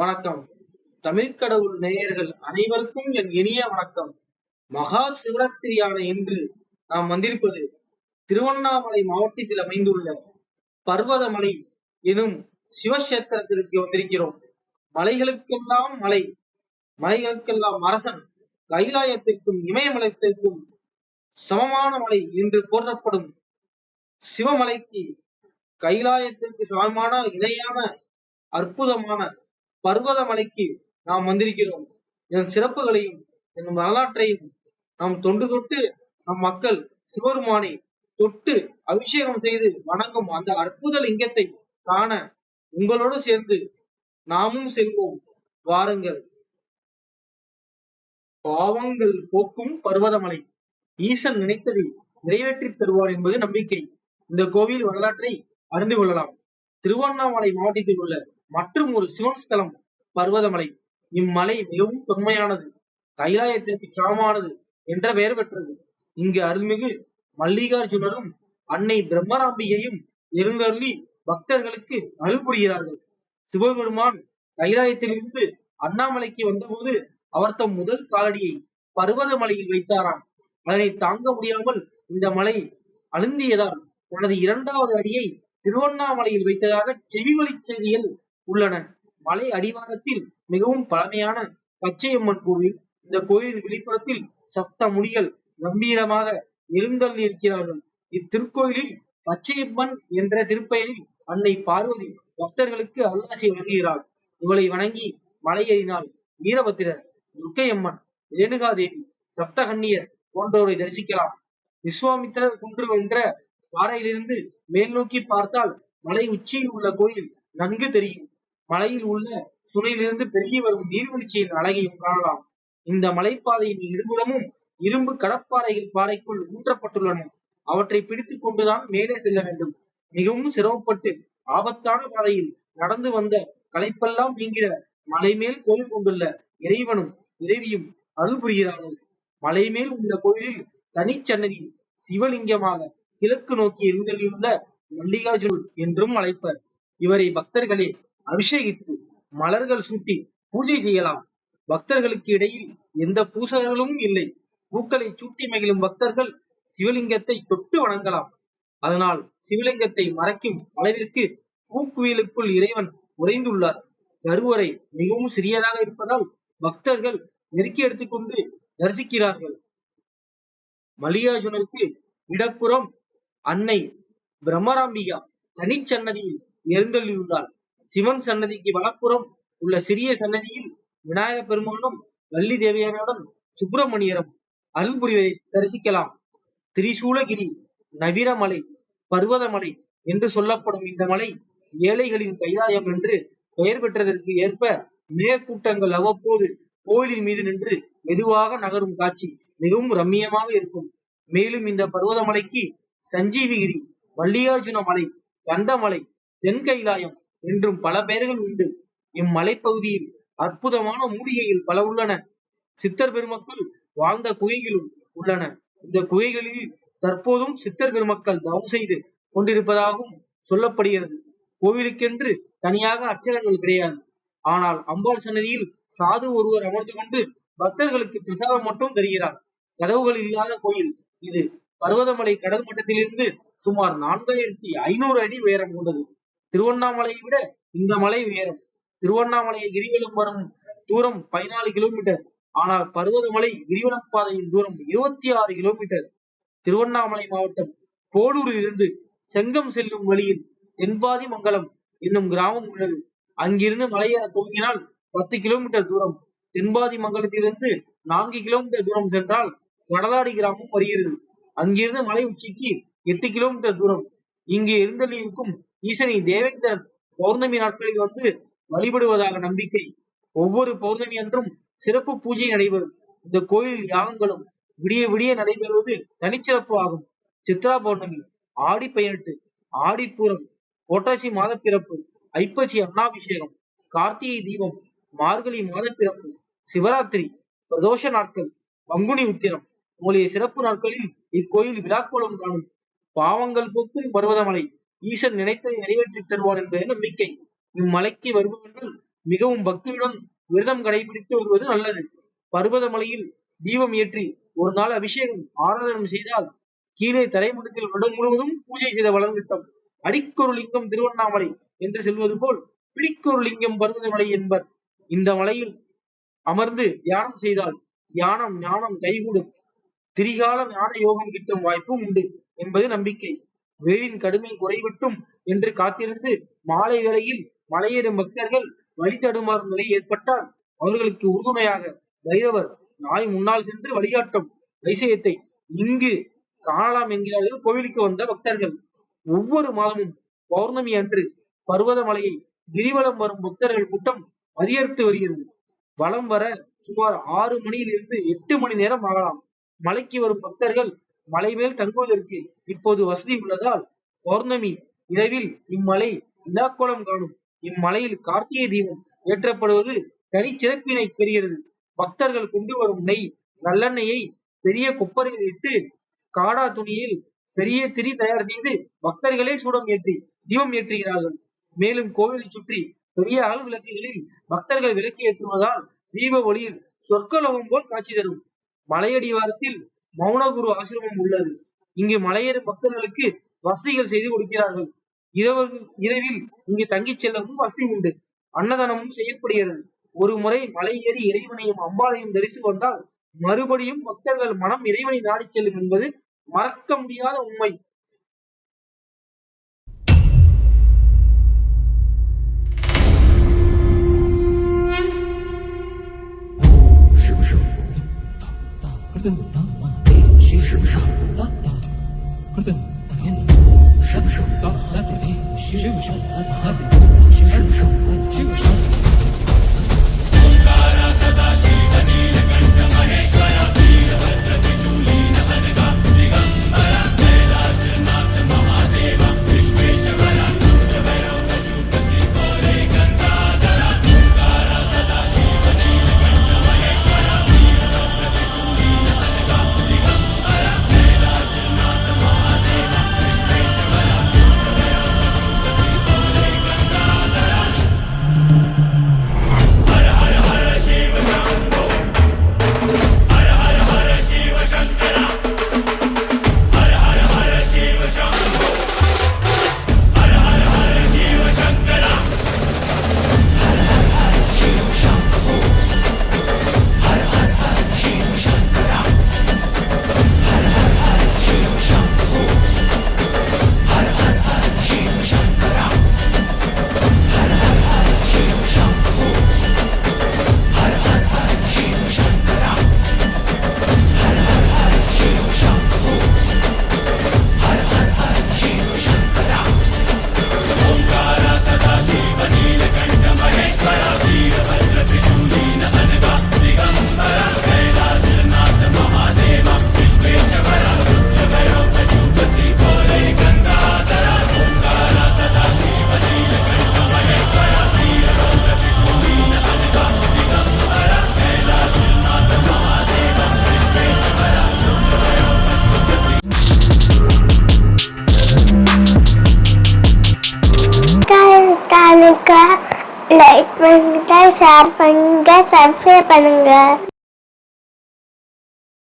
வணக்கம். தமிழ் கடவுள் நேயர்கள் அனைவருக்கும் என் இனிய வணக்கம். மகா சிவராத்திரியான இன்று நாம் வந்திருப்பது திருவண்ணாமலை மாவட்டத்தில் அமைந்துள்ள பர்வதமலை எனும் சிவக்ஷேத்திரத்திற்கு வந்திருக்கிறோம். மலைகளுக்கெல்லாம் மலை மலைகளுக்கெல்லாம் அரசன் கைலாயத்திற்கும் இமயமலைத்திற்கும் சமமான மலை என்று போற்றப்படும் சிவமலைக்கு கைலாயத்திற்கு சமமான இணையான அற்புதமான பர்வத மலைக்கு நாம் வந்திருக்கிறோம். இதன் சிறப்புகளையும் இதன் வரலாற்றையும் நாம் தொண்டு தொட்டு நம் மக்கள் சிவருமானை தொட்டு அபிஷேகம் செய்து வணங்கும் அந்த அற்புத லிங்கத்தை காண உங்களோடு சேர்ந்து நாமும் செல்வோம். வாருங்கள். பாவங்கள் போக்கும் பர்வதமலை. ஈசன் நினைத்ததை நிறைவேற்றித் தருவார் என்பது நம்பிக்கை. இந்த கோவில் வரலாற்றை அறிந்து கொள்ளலாம். திருவண்ணாமலை மாவட்டத்தில் உள்ள மற்றும் ஒரு சிவன் ஸ்தலம் பர்வதமலை. இம்மலை மிகவும் தொன்மையானது கைலாயத்திற்கு சமமானது என்ற பெயர் பெற்றது. இங்கு அருள்மிகு மல்லிகார்ஜுனரும் அன்னை பிரம்மராம்பியையும் எழுந்தருளி பக்தர்களுக்கு அருள் புரிகிறார்கள். சிவபெருமான் கைலாயத்திலிருந்து அண்ணாமலைக்கு வந்தபோது அவர் தம் முதல் காலடியை பர்வத மலையில் வைத்தாராம். அதனை தாங்க முடியாமல் இந்த மலை அழுந்தியதால் தனது இரண்டாவது அடியை திருவண்ணாமலையில் வைத்ததாக செவிவழி செய்தியில் உள்ளன. மலை அடிவாரத்தில் மிகவும் பழமையான பச்சையம்மன் கோவில் இந்த கோயிலின் வெளிப்புறத்தில் சப்த முனிகள் கம்பீரமாக எழுந்தள்ளி இருக்கிறார்கள். இத்திருக்கோயிலில் பச்சையம்மன் என்ற திருப்பெயரில் அன்னை பார்வதி பக்தர்களுக்கு அல்லாசி வழங்குகிறாள். இவளை வணங்கி மலையேறினால் வீரபத்திரர் துர்க்கையம்மன் ரேணுகாதேவி சப்தகன்னியர் போன்றோரை தரிசிக்கலாம். விஸ்வாமித்திரர் குன்று என்ற பாறையிலிருந்து மேல் நோக்கி பார்த்தால் மலை உச்சியில் உள்ள கோயில் நன்கு தெரியும். மலையில் உள்ள சுனையிலிருந்து பெருகி வரும் நீர்வீழ்ச்சியின் அழகையும் காணலாம். இந்த மலைப்பாதையின் இருபுறமும் இரும்பு கடப்பாறைகள் பாறைக்குள் ஊற்றப்பட்டுள்ளன. அவற்றை பிடித்துக் கொண்டுதான் மேலே செல்ல வேண்டும். மிகவும் சிரமப்பட்டு ஆபத்தான பாதையில் நடந்து வந்த களைப்பெல்லாம் நீங்கிட மலை மேல் கோயில் கொண்டுள்ள இறைவனும் இறைவியும் அருள் புரிகிறார்கள். மலை மேல் உள்ள கோயிலில் தனிச்சன்னதி சிவலிங்கமாக கிழக்கு நோக்கி இருந்தள்ளியுள்ள மல்லிகார்ஜுன் என்றும் அழைப்பர். இவரை பக்தர்களே அபிஷேகித்து மலர்கள் சூட்டி பூஜை செய்யலாம். பக்தர்களுக்கு இடையில் எந்த பூசகர்களும் இல்லை. பூக்களை சூட்டி மகிழும் பக்தர்கள் சிவலிங்கத்தை தொட்டு வணங்கலாம். அதனால் சிவலிங்கத்தை மறைக்கும் அளவிற்கு பூக்குவியலுக்குள் இறைவன் உறைந்துள்ளார். கருவறை மிகவும் சிறியதாக இருப்பதால் பக்தர்கள் நெருக்கி எடுத்துக்கொண்டு தரிசிக்கிறார்கள். மல்லிகார்ஜுனருக்கு இடப்புறம் அன்னை பிரம்மராம்பிகா தனிச்சன்னதியில் எழுந்தள்ளியுள்ளாள் சிவன் சன்னதிக்கு வலப்புறம் உள்ள சிறிய சன்னதியில் விநாயக பெருமானும் வள்ளி தேவியானுடன் சுப்பிரமணியரும் அருள்புரிவதை தரிசிக்கலாம். திரிசூலகிரி நவிரமலை பர்வதமலை என்று சொல்லப்படும் இந்த மலை ஏழைகளின் கைலாயம் என்று பெயர் பெற்றதற்கு ஏற்ப மேற்கூட்டங்கள் அவ்வப்போது கோயிலின் மீது நின்று மெதுவாக நகரும் காட்சி மிகவும் ரம்மியமாக இருக்கும். மேலும் இந்த பர்வதமலைக்கு சஞ்சீவிகிரி மல்லிகார்ஜுன மலை கந்தமலை தென் கைலாயம் என்றும் பல பெயர்கள் உண்டு. இம்மலைப்பகுதியில் அற்புதமான மூலிகைகள் பல உள்ளன. சித்தர் பெருமக்கள் வாழ்ந்த குகைகளும் உள்ளன. இந்த குகைகளில் தற்போதும் சித்தர் பெருமக்கள் தவம் செய்து கொண்டிருப்பதாகவும் சொல்லப்படுகிறது. கோவிலுக்கென்று தனியாக அர்ச்சகர்கள் கிடையாது. ஆனால் அம்பாள் சன்னதியில் சாது ஒருவர் அமர்ந்து கொண்டு பக்தர்களுக்கு பிரசாதம் மட்டும் தருகிறார். கதவுகள் இல்லாத கோயில். இது பர்வதமலை கடல் மட்டத்திலிருந்து சுமார் நான்காயிரத்தி ஐநூறு அடி உயரம் கொண்டது. திருவண்ணாமலையை விட இந்த மலை உயரம். திருவண்ணாமலையை கிரிவலம் வரும் தூரம் பதினாலு கிலோமீட்டர் ஆனால் பர்வதமலை கிரிவலம் பாதையின் தூரம் இருபத்தி ஆறு கிலோமீட்டர் திருவண்ணாமலை மாவட்டம் போலூரில் இருந்து செங்கம் செல்லும் வழியில் தென்பாதி மங்கலம் என்னும் கிராமம் உள்ளது. அங்கிருந்து மலையேற துவங்கினால் பத்து கிலோமீட்டர் தூரம். தென்பாதி மங்கலத்திலிருந்து நான்கு கிலோமீட்டர் தூரம் சென்றால் கடலாடி கிராமம் வருகிறது. அங்கிருந்து மலை உச்சிக்கு எட்டு கிலோமீட்டர் தூரம். இங்கு எழுந்தள்ளி இருக்கும் ஈசனை தேவேந்திரன் பௌர்ணமி நாட்களில் வந்து வழிபடுவதாக நம்பிக்கை. ஒவ்வொரு பௌர்ணமி அன்றும் சிறப்பு பூஜை நடைபெறும். இந்த கோயில் யாகங்களும் விடிய விடிய நடைபெறுவது தனிச்சிறப்பு ஆகும். சித்ரா பௌர்ணமி ஆடி பதினெட்டு ஆடிப்பூரம் புரட்டாசி மாத பிறப்பு ஐப்பசி அன்னாபிஷேகம் கார்த்திகை தீபம் மார்கழி மாத பிறப்பு சிவராத்திரி பிரதோஷ நாட்கள் பங்குனி உத்திரம் உங்களுடைய சிறப்பு நாட்களில் இக்கோயில் விழாக்கோலம் காணும். பாவங்கள் போக்கும் பருவதமலை ஈசன் நினைத்ததை நிறைவேற்றித் தருவான் என்பது நம்பிக்கை இம்மலைக்கு வருபவர்கள் மிகவும் பக்தியுடன் விரதம் கடைபிடித்து வருவது நல்லது. பர்வதமலையில் தீபம் ஏற்றி ஒரு நாள் அபிஷேகம் ஆராதனம் செய்தால் கீழே தலைமுடத்தில் வருடம் முழுவதும் பூஜை செய்த பலன் கிட்டும். அடிக்கொரு லிங்கம் திருவண்ணாமலை என்று சொல்வது போல் பிடிக்கொரு லிங்கம் பர்வதமலை என்பர். இந்த மலையில் அமர்ந்து தியானம் செய்தால் தியானம் ஞானம் கைகூடும். திரிகால ஞான யோகம் கிட்டும் வாய்ப்பும் உண்டு என்பது நம்பிக்கை. வெயிலின் கடுமை குறைவிட்டும் என்று காத்திருந்து மாலை வேளையில் மலையேறும் பக்தர்கள் வழி தடுமாறும் நிலை ஏற்பட்டால் அவர்களுக்கு உறுதுணையாக பைரவர் நாய் முன்னால் சென்று வழிகாட்டும் அதிசயத்தை இங்கு காணலாம் என்கிறார்கள் கோவிலுக்கு வந்த பக்தர்கள். ஒவ்வொரு மாதமும் பௌர்ணமி அன்று பர்வதமலையை கிரிவலம் வரும் பக்தர்கள் கூட்டம் அதிகரித்து வருகிறது. வலம் வர சுமார் ஆறு மணியில் இருந்து எட்டு மணி நேரம் ஆகலாம். மலைக்கு வரும் பக்தர்கள் மலை மேல் தங்குவதற்கு இப்போது வசதி உள்ளதால் பௌர்ணமி இரவில் இம்மலை விழாக்கோலம் காணும். இம்மலையில் கார்த்திகை தீபம் ஏற்றப்படுவது தனிச்சிறப்பினை பெறுகிறது பக்தர்கள் கொண்டு வரும் நெய் நல்லெண்ணெயை பெரிய கொப்பரையில் இட்டு காடா துணியில் பெரிய திரி தயார் செய்து பக்தர்களே சூடம் ஏற்றி தீபம் ஏற்றுகிறார்கள். மேலும் கோவிலை சுற்றி பெரிய அகல் விளக்குகளில் பக்தர்கள் விளக்கு ஏற்றுவதால் தீப ஒளியில் சொர்க்கலோகம் போல் காட்சி தரும். மலையடிவாரத்தில் மௌனகுரு ஆசிரமம் உள்ளது. இங்கு மலையேறும் பக்தர்களுக்கு வசதிகள் செய்து கொடுக்கிறார்கள். இரவு இரவில் இங்கு தங்கிச் செல்லவும் வசதி உண்டு. அன்னதானமும் செய்யப்படுகிறது. ஒரு முறை மலை ஏறி இறைவனையும் அம்பாளையும் தரிசித்து வந்தால் மறுபடியும் பக்தர்கள் மனம் இறைவனை நாடிச் செல்லும் என்பது மறக்க முடியாத உண்மை. ஷேர் பண்ணுங்க சப்ஸ்கிரைப் பண்ணுங்க.